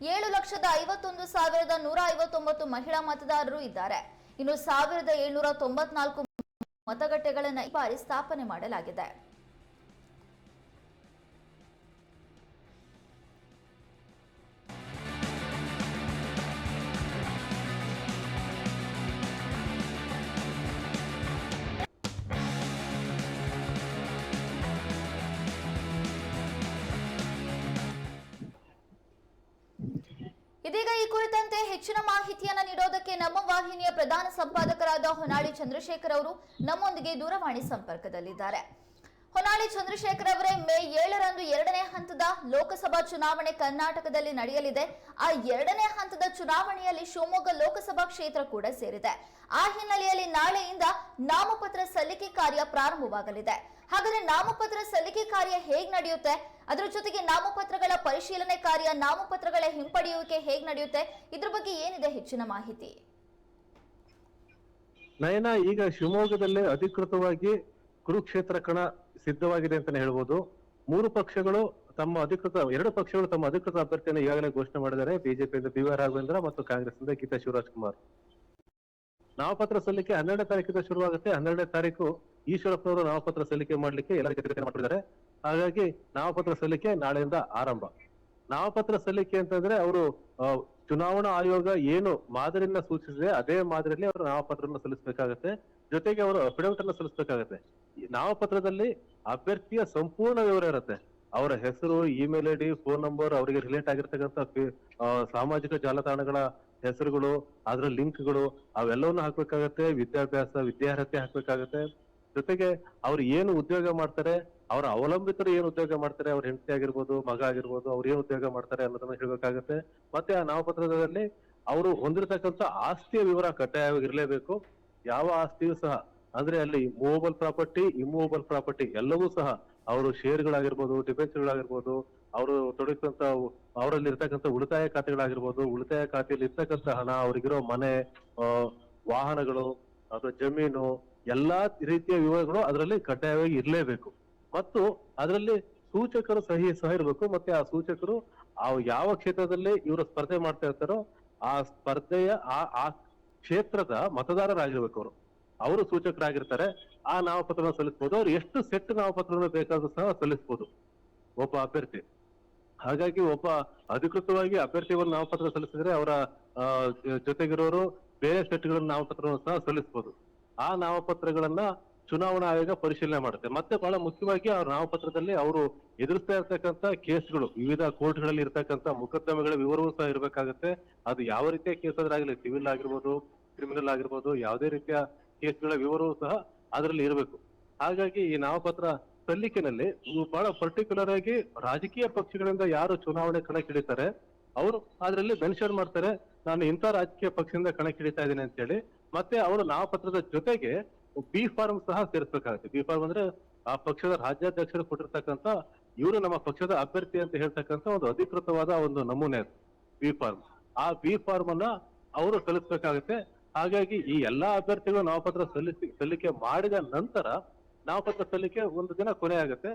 ಏಳು ಲಕ್ಷದ ಐವತ್ತೊಂದು ಸಾವಿರದ ನೂರ ಐವತ್ತೊಂಬತ್ತು ಮಹಿಳಾ ಮತದಾರರು ಇದ್ದಾರೆ. ಇನ್ನು ಸಾವಿರದ ಏಳ್ನೂರ ತೊಂಬತ್ನಾಲ್ಕು ಮತಗಟ್ಟೆಗಳನ್ನು ಈ ಬಾರಿ ಸ್ಥಾಪನೆ ಮಾಡಲಾಗಿದೆ. ಇದೀಗ ಈ ಕುರಿತಂತೆ ಹೆಚ್ಚಿನ ಮಾಹಿತಿಯನ್ನ ನೀಡೋದಕ್ಕೆ ನಮ್ಮ ವಾಹಿನಿಯ ಪ್ರಧಾನ ಸಂಪಾದಕರಾದ ಹೊನ್ನಾಳಿ ಚಂದ್ರಶೇಖರ್ ಅವರು ನಮ್ಮೊಂದಿಗೆ ದೂರವಾಣಿ ಸಂಪರ್ಕದಲ್ಲಿದ್ದಾರೆ. ಹೊನ್ನಾಳಿ ಚಂದ್ರಶೇಖರ್ ಅವರೇ ಮೇ ಏಳರಂದು ಎರಡನೇ ಹಂತದ ಲೋಕಸಭಾ ಚುನಾವಣೆ ಕರ್ನಾಟಕದಲ್ಲಿ ನಡೆಯಲಿದೆ. ಆ ಎರಡನೇ ಹಂತದ ಚುನಾವಣೆಯಲ್ಲಿ ಶಿವಮೊಗ್ಗ ಲೋಕಸಭಾ ಕ್ಷೇತ್ರ ಕೂಡ ಸೇರಿದೆ. ಆ ಹಿನ್ನೆಲೆಯಲ್ಲಿ ನಾಳೆಯಿಂದ ನಾಮಪತ್ರ ಸಲ್ಲಿಕೆ ಕಾರ್ಯ ಪ್ರಾರಂಭವಾಗಲಿದೆ. ಹಾಗಾದ್ರೆ ನಾಮಪತ್ರ ಸಲ್ಲಿಕೆ ಕಾರ್ಯ ಹೇಗ್ ನಡೆಯುತ್ತೆ? ಅದರ ಜೊತೆಗೆ ನಾಮಪತ್ರಗಳ ಪರಿಶೀಲನೆ ಕಾರ್ಯ, ನಾಮಪತ್ರಗಳ ಹಿಂಪಡೆಯುವಿಕೆ ಹೇಗೆ ನಡೆಯುತ್ತೆ? ಇದ್ರ ಬಗ್ಗೆ ಏನಿದೆ ಹೆಚ್ಚಿನ ಮಾಹಿತಿ? ನಯನ, ಈಗ ಶಿವಮೊಗ್ಗದಲ್ಲೇ ಅಧಿಕೃತವಾಗಿ ಕುರುಕ್ಷೇತ್ರ ಕಣ ಸಿದ್ಧವಾಗಿದೆ ಅಂತಾನೆ ಹೇಳ್ಬೋದು. ಮೂರು ಪಕ್ಷಗಳು ತಮ್ಮ ಅಧಿಕೃತ, ಎರಡು ಪಕ್ಷಗಳು ತಮ್ಮ ಅಧಿಕೃತ ಅಭ್ಯರ್ಥಿಯನ್ನು ಈಗಾಗಲೇ ಘೋಷಣೆ ಮಾಡಿದ್ದಾರೆ. ಬಿಜೆಪಿಯಿಂದ ಬಿ ಆರ್ ರಾಘವೇಂದ್ರ ಮತ್ತು ಕಾಂಗ್ರೆಸ್ ಇಂದ ಗೀತಾ ಶಿವರಾಜ್ ಕುಮಾರ್. ನಾಮಪತ್ರ ಸಲ್ಲಿಕೆ ಹನ್ನೆರಡನೇ ತಾರೀಕಿಂದ ಶುರುವಾಗುತ್ತೆ. ಹನ್ನೆರಡನೇ ತಾರೀಕು ಈಶ್ವರಪ್ಪನವರು ನಾಮಪತ್ರ ಸಲ್ಲಿಕೆ ಮಾಡ್ಲಿಕ್ಕೆ ಎಲ್ಲ ಮಾಡಿದ್ದಾರೆ ಹಾಗಾಗಿ ನಾಮಪತ್ರ ಸಲ್ಲಿಕೆ ನಾಳೆಯಿಂದ ಆರಂಭ. ನಾಮಪತ್ರ ಸಲ್ಲಿಕೆ ಅಂತಂದ್ರೆ ಅವರು ಚುನಾವಣಾ ಆಯೋಗ ಏನು ಮಾದರಿಯನ್ನ ಸೂಚಿಸಿದ್ರೆ ಅದೇ ಮಾದರಿಯಲ್ಲಿ ಅವರು ನಾಮಪತ್ರವನ್ನು ಸಲ್ಲಿಸಬೇಕಾಗತ್ತೆ. ಜೊತೆಗೆ ಅವರು ಅಫಿಡವಿಟ್ ಅನ್ನು ಸಲ್ಲಿಸಬೇಕಾಗತ್ತೆ ನಾಮಪತ್ರದಲ್ಲಿ ಅಭ್ಯರ್ಥಿಯ ಸಂಪೂರ್ಣ ವಿವರ ಇರುತ್ತೆ. ಅವರ ಹೆಸರು, email I D, phone number, ಅವರಿಗೆ ರಿಲೇಟ್ ಆಗಿರ್ತಕ್ಕಂಥ ಸಾಮಾಜಿಕ ಜಾಲತಾಣಗಳ ಹೆಸರುಗಳು, ಅದರ ಲಿಂಕ್ಗಳು, ಅವೆಲ್ಲವನ್ನು ಹಾಕ್ಬೇಕಾಗತ್ತೆ. ವಿದ್ಯಾಭ್ಯಾಸ, ವಿದ್ಯಾರ್ಹತೆ ಹಾಕ್ಬೇಕಾಗತ್ತೆ. ಜೊತೆಗೆ ಅವ್ರು ಏನು ಉದ್ಯೋಗ ಮಾಡ್ತಾರೆ ಅವರ ಅವಲಂಬಿತರು ಏನು ಉದ್ಯೋಗ ಮಾಡ್ತಾರೆ? ಅವ್ರ ಹೆಂಡತಿ ಆಗಿರ್ಬೋದು, ಮಗ ಆಗಿರ್ಬೋದು, ಅವ್ರು ಏನು ಉದ್ಯೋಗ ಮಾಡ್ತಾರೆ ಅನ್ನೋದನ್ನ ಹೇಳ್ಬೇಕಾಗತ್ತೆ. ಮತ್ತೆ ಆ ನಾಮಪತ್ರದಲ್ಲಿ ಅವರು ಹೊಂದಿರತಕ್ಕಂಥ ಆಸ್ತಿಯ ವಿವರ ಕಡ್ಡಾಯವಾಗಿ ಇರಲೇಬೇಕು ಯಾವ ಆಸ್ತಿಯೂ ಸಹ, ಅಂದ್ರೆ ಅಲ್ಲಿ ಮೂವಬಲ್ ಪ್ರಾಪರ್ಟಿ ಇಮ್ಮೂವಬಲ್ ಪ್ರಾಪರ್ಟಿ ಎಲ್ಲವೂ ಸಹ ಅವರು ಷೇರ್ಗಳಾಗಿರ್ಬೋದು ಡಿಬೆಂಚರ್ಗಳಾಗಿರ್ಬೋದು ಅವರು ತೊಡಗಿದಂತ ಅವರಲ್ಲಿ ಇರ್ತಕ್ಕಂಥ ಉಳಿತಾಯ ಖಾತೆಗಳಾಗಿರ್ಬೋದು, ಉಳಿತಾಯ ಖಾತೆಯಲ್ಲಿ ಇರ್ತಕ್ಕಂಥ ಹಣ, ಅವರಿಗಿರೋ ಮನೆ ವಾಹನಗಳು, ಅಥವಾ ಜಮೀನು, ಎಲ್ಲಾ ರೀತಿಯ ವಿವರಗಳು ಅದರಲ್ಲಿ ಕಡ್ಡಾಯವಾಗಿ ಇರಲೇಬೇಕು. ಮತ್ತು ಅದರಲ್ಲಿ ಸೂಚಕರು ಸಹಿ ಸಹ ಇರಬೇಕು, ಮತ್ತೆ ಆ ಸೂಚಕರು ಆ ಯಾವ ಕ್ಷೇತ್ರದಲ್ಲಿ ಇವರು ಸ್ಪರ್ಧೆ ಮಾಡ್ತಾ ಇರ್ತಾರೋ, ಆ ಸ್ಪರ್ಧೆಯ ಆ ಆ ಕ್ಷೇತ್ರದ ಮತದಾರರಾಗಿರ್ಬೇಕು ಅವರು. ಅವರು ಸೂಚಕರಾಗಿರ್ತಾರೆ, ಆ ನಾಮಪತ್ರವನ್ನು ಸಲ್ಲಿಸಬಹುದು ಅವ್ರು ಎಷ್ಟು ಸೆಟ್ ನಾಮಪತ್ರವನ್ನು ಬೇಕಾದ್ರೂ ಸಹ ಸಲ್ಲಿಸಬಹುದು ಒಬ್ಬ ಅಭ್ಯರ್ಥಿ. ಹಾಗಾಗಿ ಒಬ್ಬ ಅಧಿಕೃತವಾಗಿ ಅಭ್ಯರ್ಥಿಗಳು ನಾಮಪತ್ರ ಸಲ್ಲಿಸಿದ್ರೆ ಅವರ ಜೊತೆಗಿರೋರು ಬೇರೆ ಸೆಟ್ಗಳ ನಾಮಪತ್ರವನ್ನು ಸಹ ಸಲ್ಲಿಸಬಹುದು ಆ ನಾಮಪತ್ರಗಳನ್ನ ಚುನಾವಣಾ ಆಯೋಗ ಪರಿಶೀಲನೆ ಮಾಡುತ್ತೆ. ಮತ್ತೆ ಬಹಳ ಮುಖ್ಯವಾಗಿ ಅವ್ರ ನಾಮಪತ್ರದಲ್ಲಿ ಅವರು ಎದುರಿಸ್ತಾ ಇರ್ತಕ್ಕಂಥ ಕೇಸ್ಗಳು, ವಿವಿಧ ಕೋರ್ಟ್ಗಳಲ್ಲಿ ಇರ್ತಕ್ಕಂಥ ಮೊಕದ್ದಮೆಗಳ ವಿವರವೂ ಸಹ ಇರಬೇಕಾಗುತ್ತೆ. ಅದು ಯಾವ ರೀತಿಯ ಕೇಸ್ ಆದ್ರಾಗಲಿ ಸಿವಿಲ್ ಆಗಿರ್ಬೋದು, ಕ್ರಿಮಿನಲ್ ಆಗಿರ್ಬೋದು, ಯಾವುದೇ ರೀತಿಯ ಕೇಸ್ಗಳ ವಿವರವೂ ಸಹ ಅದರಲ್ಲಿ ಇರಬೇಕು. ಹಾಗಾಗಿ ಈ ನಾಮಪತ್ರ ಸಲ್ಲಿಕೆನಲ್ಲಿ ಬಹಳ ಪರ್ಟಿಕ್ಯುಲರ್ ಆಗಿ ರಾಜಕೀಯ ಪಕ್ಷಗಳಿಂದ ಯಾರು ಚುನಾವಣೆ ಕಣಕ್ಕಿಳಿತಾರೆ, ಅವರು ಅದರಲ್ಲಿ ಮೆನ್ಷನ್ ಮಾಡ್ತಾರೆ, ನಾನು ಇಂಥ ರಾಜಕೀಯ ಪಕ್ಷದಿಂದ ಕಣಕ್ಕಿಳಿತಾ ಇದ್ದೀನಿ ಅಂತ ಹೇಳಿ ಮತ್ತೆ ಅವರು ನಾಮಪತ್ರದ ಜೊತೆಗೆ ಬಿ ಫಾರ್ಮ್ ಸಹ ಸೇರಿಸಬೇಕಾಗುತ್ತೆ. ಬಿ ಫಾರ್ಮ್ ಅಂದ್ರೆ ಆ ಪಕ್ಷದ ರಾಜ್ಯಾಧ್ಯಕ್ಷರು ಕೊಟ್ಟಿರ್ತಕ್ಕಂಥ, ಇವರು ನಮ್ಮ ಪಕ್ಷದ ಅಭ್ಯರ್ಥಿ ಅಂತ ಹೇಳ್ತಕ್ಕಂಥ ಒಂದು ಅಧಿಕೃತವಾದ ಒಂದು ನಮೂನೆ ಬಿ ಫಾರ್ಮ್ ಆ ಬಿ ಫಾರ್ಮ್ ಅನ್ನ ಅವರು ಸಲ್ಲಿಸಬೇಕಾಗುತ್ತೆ. ಹಾಗಾಗಿ ಈ ಎಲ್ಲಾ ಅಭ್ಯರ್ಥಿಗಳು ನಾಮಪತ್ರ ಸಲ್ಲಿಸಿ, ಸಲ್ಲಿಕೆ ಮಾಡಿದ ನಂತರ ನಾಮಪತ್ರ ಸಲ್ಲಿಕೆ ಒಂದು ದಿನ ಕೊನೆ ಆಗುತ್ತೆ.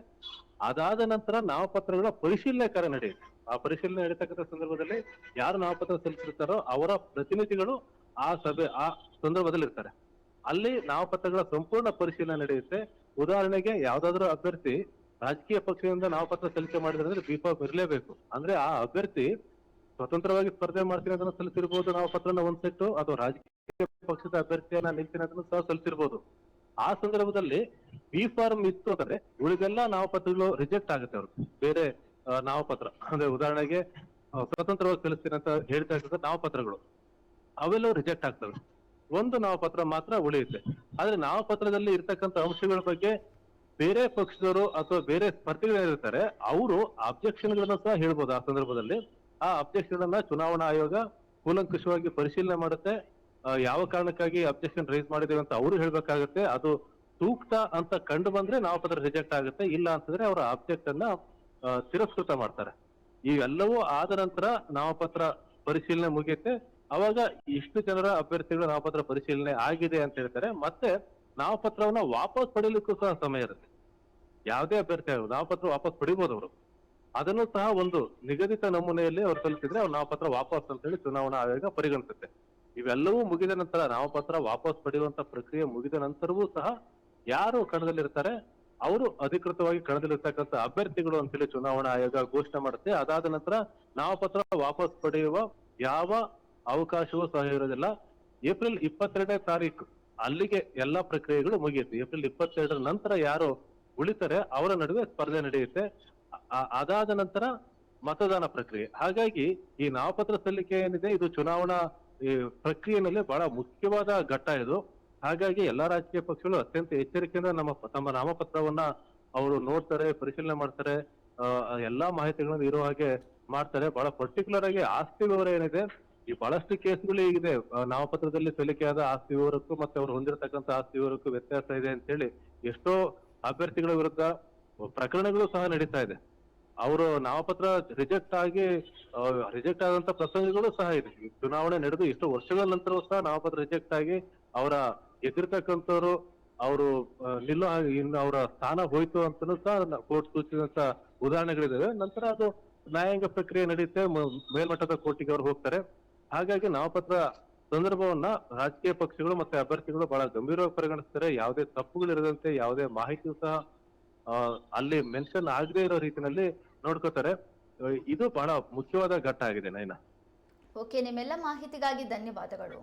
ಅದಾದ ನಂತರ ನಾಮಪತ್ರಗಳ ಪರಿಶೀಲನೆ ಕಾರ್ಯ ನಡೆಯುತ್ತೆ. ಆ ಪರಿಶೀಲನೆ ನಡೀತಕ್ಕಂಥ ಸಂದರ್ಭದಲ್ಲಿ ಯಾರು ನಾಮಪತ್ರ ಸಲ್ಲಿಸಿರ್ತಾರೋ ಅವರ ಪ್ರತಿನಿಧಿಗಳು ಆ ಸಭೆ, ಆ ಸಂದರ್ಭದಲ್ಲಿ ಇರ್ತಾರೆ ಅಲ್ಲಿ ನಾಮಪತ್ರಗಳ ಸಂಪೂರ್ಣ ಪರಿಶೀಲನೆ ನಡೆಯುತ್ತೆ. ಉದಾಹರಣೆಗೆ ಯಾವ್ದಾದ್ರು ಅಭ್ಯರ್ಥಿ ರಾಜಕೀಯ ಪಕ್ಷದಿಂದ ನಾಮಪತ್ರ ಸಲ್ಲಿಕೆ ಮಾಡಿದ್ರೆ ಬಿಫಾಮ್ ಇರಲೇಬೇಕು. ಅಂದ್ರೆ ಆ ಅಭ್ಯರ್ಥಿ ಸ್ವತಂತ್ರವಾಗಿ ಸ್ಪರ್ಧೆ ಮಾಡ್ತೀನಿ ಅದನ್ನ ಸಲ್ಲಿಸಿರ್ಬೋದು ನಾಮಪತ್ರನ ಒಂದ್ ಸೆಟ್ಟು ಅಥವಾ ರಾಜಕೀಯ ಪಕ್ಷದ ಅಭ್ಯರ್ಥಿಯನ್ನ ನಿಲ್ತೀನಿ ಅದನ್ನು ಸಹ ಸಲ್ಲಿಸಿರ್ಬೋದು. ಆ ಸಂದರ್ಭದಲ್ಲಿ ಬಿ ಫಾರ್ಮ್ ಇತ್ತು ಅಂದ್ರೆ ಉಳಿದೆಲ್ಲ ನಾಮಪತ್ರಗಳು ರಿಜೆಕ್ಟ್ ಆಗುತ್ತೆ ಅವ್ರು. ಬೇರೆ ನಾಮಪತ್ರ ಅಂದ್ರೆ ಉದಾಹರಣೆಗೆ ಸ್ವತಂತ್ರವಾಗಿ ಸಲ್ಲಿಸ್ತೀನಿ ಅಂತ ಹೇಳ್ತಾ ಇರ್ತದೆ ನಾಮಪತ್ರಗಳು ಅವೆಲ್ಲವೂ ರಿಜೆಕ್ಟ್ ಆಗ್ತವೆ. ಒಂದು ನಾಮಪತ್ರ ಮಾತ್ರ ಉಳಿಯುತ್ತೆ. ಆದ್ರೆ ನಾಮಪತ್ರದಲ್ಲಿ ಇರ್ತಕ್ಕಂಥ ಅಂಶಗಳ ಬಗ್ಗೆ ಬೇರೆ ಪಕ್ಷದವರು ಅಥವಾ ಬೇರೆ ಸ್ಪರ್ಧಿಗಳಿರ್ತಾರೆ ಅವರು ಅಬ್ಜೆಕ್ಷನ್ ಗಳನ್ನ ಸಹ ಹೇಳ್ಬೋದು ಆ ಸಂದರ್ಭದಲ್ಲಿ. ಆ ಅಬ್ಜೆಕ್ಷನ್ ಚುನಾವಣಾ ಆಯೋಗ ಕೂಲಂಕುಷವಾಗಿ ಪರಿಶೀಲನೆ ಮಾಡುತ್ತೆ. ಯಾವ ಕಾರಣಕ್ಕಾಗಿ ಅಬ್ಜೆಕ್ಷನ್ ರೈಸ್ ಮಾಡಿದ್ದೇವೆ ಅಂತ ಅವರು ಹೇಳ್ಬೇಕಾಗುತ್ತೆ. ಅದು ಸೂಕ್ತ ಅಂತ ಕಂಡು ಬಂದ್ರೆ ನಾಮಪತ್ರ ರಿಜೆಕ್ಟ್ ಆಗುತ್ತೆ. ಇಲ್ಲ ಅಂತಂದ್ರೆ ಅವರ ಅಬ್ಜೆಕ್ಟ್ ಅನ್ನ ತಿರಸ್ಕೃತ ಮಾಡ್ತಾರೆ. ಇವೆಲ್ಲವೂ ಆದ ನಂತರ ನಾಮಪತ್ರ ಪರಿಶೀಲನೆ ಮುಗಿಯುತ್ತೆ. ಅವಾಗ ಇಷ್ಟು ಜನರ ಅಭ್ಯರ್ಥಿಗಳ ನಾಮಪತ್ರ ಪರಿಶೀಲನೆ ಆಗಿದೆ ಅಂತ ಹೇಳ್ತಾರೆ. ಮತ್ತೆ ನಾಮಪತ್ರವನ್ನ ವಾಪಸ್ ಪಡೀಲಿಕ್ಕೂ ಸಹ ಸಮಯ ಇರುತ್ತೆ. ಯಾವುದೇ ಅಭ್ಯರ್ಥಿ ಆಗಲಿ, ನಾಮಪತ್ರ ವಾಪಸ್ ಪಡಿಬಹುದು ಅವರು. ಅದನ್ನು ಸಹ ಒಂದು ನಿಗದಿತ ನಮೂನೆಯಲ್ಲಿ ಅವ್ರು ಸಲ್ಲಿಸಿದ್ರೆ ಅವ್ರ ನಾಮಪತ್ರ ವಾಪಸ್ ಅಂತ ಹೇಳಿ ಚುನಾವಣಾ ಆಯೋಗ ಪರಿಗಣಿಸುತ್ತೆ. ಇವೆಲ್ಲವೂ ಮುಗಿದ ನಂತರ ನಾಮಪತ್ರ ವಾಪಸ್ ಪಡೆಯುವಂತ ಪ್ರಕ್ರಿಯೆ ಮುಗಿದ ನಂತರವೂ ಸಹ ಯಾರು ಕಣದಲ್ಲಿರ್ತಾರೆ? ಅವರು ಅಧಿಕೃತವಾಗಿ ಕಣದಲ್ಲಿರ್ತಕ್ಕಂಥ ಅಭ್ಯರ್ಥಿಗಳು ಅಂತೇಳಿ ಚುನಾವಣಾ ಆಯೋಗ ಘೋಷಣೆ ಮಾಡುತ್ತೆ. ಅದಾದ ನಂತರ ನಾಮಪತ್ರ ವಾಪಸ್ ಪಡೆಯುವ ಯಾವ ಅವಕಾಶವೂ ಸಹ ಇರೋದಿಲ್ಲ. ಏಪ್ರಿಲ್ ಇಪ್ಪತ್ತೆರಡನೇ ತಾರೀಕು ಅಲ್ಲಿಗೆ ಎಲ್ಲಾ ಪ್ರಕ್ರಿಯೆಗಳು ಮುಗಿಯುತ್ತೆ. ಏಪ್ರಿಲ್ ಇಪ್ಪತ್ತೆರಡರ ನಂತರ ಯಾರು ಉಳಿತಾರೆ, ಅವರ ನಡುವೆ ಸ್ಪರ್ಧೆ ನಡೆಯುತ್ತೆ. ಅದಾದ ನಂತರ ಮತದಾನ ಪ್ರಕ್ರಿಯೆ. ಹಾಗಾಗಿ ಈ ನಾಮಪತ್ರ ಸಲ್ಲಿಕೆ ಏನಿದೆ, ಇದು ಚುನಾವಣಾ, ಈ ಪ್ರಕ್ರಿಯೆನಲ್ಲಿ ಬಹಳ ಮುಖ್ಯವಾದ ಘಟ್ಟ ಇದು. ಹಾಗಾಗಿ ಎಲ್ಲಾ ರಾಜಕೀಯ ಪಕ್ಷಗಳು ಅತ್ಯಂತ ಎಚ್ಚರಿಕೆಯಿಂದ ನಮ್ಮ ತಮ್ಮ ನಾಮಪತ್ರವನ್ನ ಅವರು ನೋಡ್ತಾರೆ, ಪರಿಶೀಲನೆ ಮಾಡ್ತಾರೆ. ಎಲ್ಲಾ ಮಾಹಿತಿಗಳನ್ನು ಇರೋ ಹಾಗೆ ಮಾಡ್ತಾರೆ. ಬಹಳ ಪರ್ಟಿಕ್ಯುಲರ್ ಆಗಿ ಆಸ್ತಿ ವಿವರ ಏನಿದೆ ಈ ಬಹಳಷ್ಟು ಕೇಸ್ಗಳು ಆ, ನಾಮಪತ್ರದಲ್ಲಿ ಸಲ್ಲಿಕೆಯಾದ ಆಸ್ತಿ ವಿವರಕ್ಕೂ ಮತ್ತೆ ಅವ್ರು ಹೊಂದಿರತಕ್ಕಂತ ಆಸ್ತಿ ವಿವರಕ್ಕೂ ವ್ಯತ್ಯಾಸ ಇದೆ ಅಂತ ಹೇಳಿ ಎಷ್ಟೋ ಅಭ್ಯರ್ಥಿಗಳ ವಿರುದ್ಧ ಪ್ರಕರಣಗಳು ಸಹ ನಡೀತಾ ಇದೆ. ಅವರು ನಾಮಪತ್ರ ರಿಜೆಕ್ಟ್ ಆಗಿ ರಿಜೆಕ್ಟ್ ಆದಂತ ಪ್ರಸಂಗಗಳು ಸಹ ಇದೆ. ಚುನಾವಣೆ ನಡೆದು ಇಷ್ಟು ವರ್ಷಗಳ ನಂತರವೂ ಸಹ ನಾಮಪತ್ರ ರಿಜೆಕ್ಟ್ ಆಗಿ ಅವರ ಎದುರ್ತಕ್ಕಂಥವ್ರು ಅವರು ನಿಲ್ಲೋ ಇನ್ನು ಅವರ ಸ್ಥಾನ ಹೋಯ್ತು ಅಂತಲೂ ಸಹ ಕೋರ್ಟ್ ಸೂಚಿಸಿದಂತ ಉದಾಹರಣೆಗಳಿದ್ದಾವೆ ನಂತರ ಅದು ನ್ಯಾಯಾಂಗ ಪ್ರಕ್ರಿಯೆ ನಡೆಯುತ್ತೆ. ಮೇಲ್ಮಟ್ಟದ ಕೋರ್ಟಿಗೆ ಅವರು ಹೋಗ್ತಾರೆ. ಹಾಗಾಗಿ ನಾಮಪತ್ರ ಸಂದರ್ಭವನ್ನ ರಾಜಕೀಯ ಪಕ್ಷಗಳು ಮತ್ತೆ ಅಭ್ಯರ್ಥಿಗಳು ಬಹಳ ಗಂಭೀರವಾಗಿ ಪರಿಗಣಿಸ್ತಾರೆ. ಯಾವುದೇ ತಪ್ಪುಗಳಿರದಂತೆ ಯಾವುದೇ ಮಾಹಿತಿ ಸಹ ಅಲ್ಲಿ ಮೆನ್ಷನ್ ಆಗದೆ ಇರೋ ರೀತಿಯಲ್ಲಿ ನೋಡ್ಕೋತಾರೆ. ಇದು ಬಹಳ ಮುಖ್ಯವಾದ ಘಟ್ಟ ಆಗಿದೆ ನೈನಾ. ಓಕೆ, ನಿಮ್ಮೆಲ್ಲ ಮಾಹಿತಿಗಾಗಿ ಧನ್ಯವಾದಗಳು.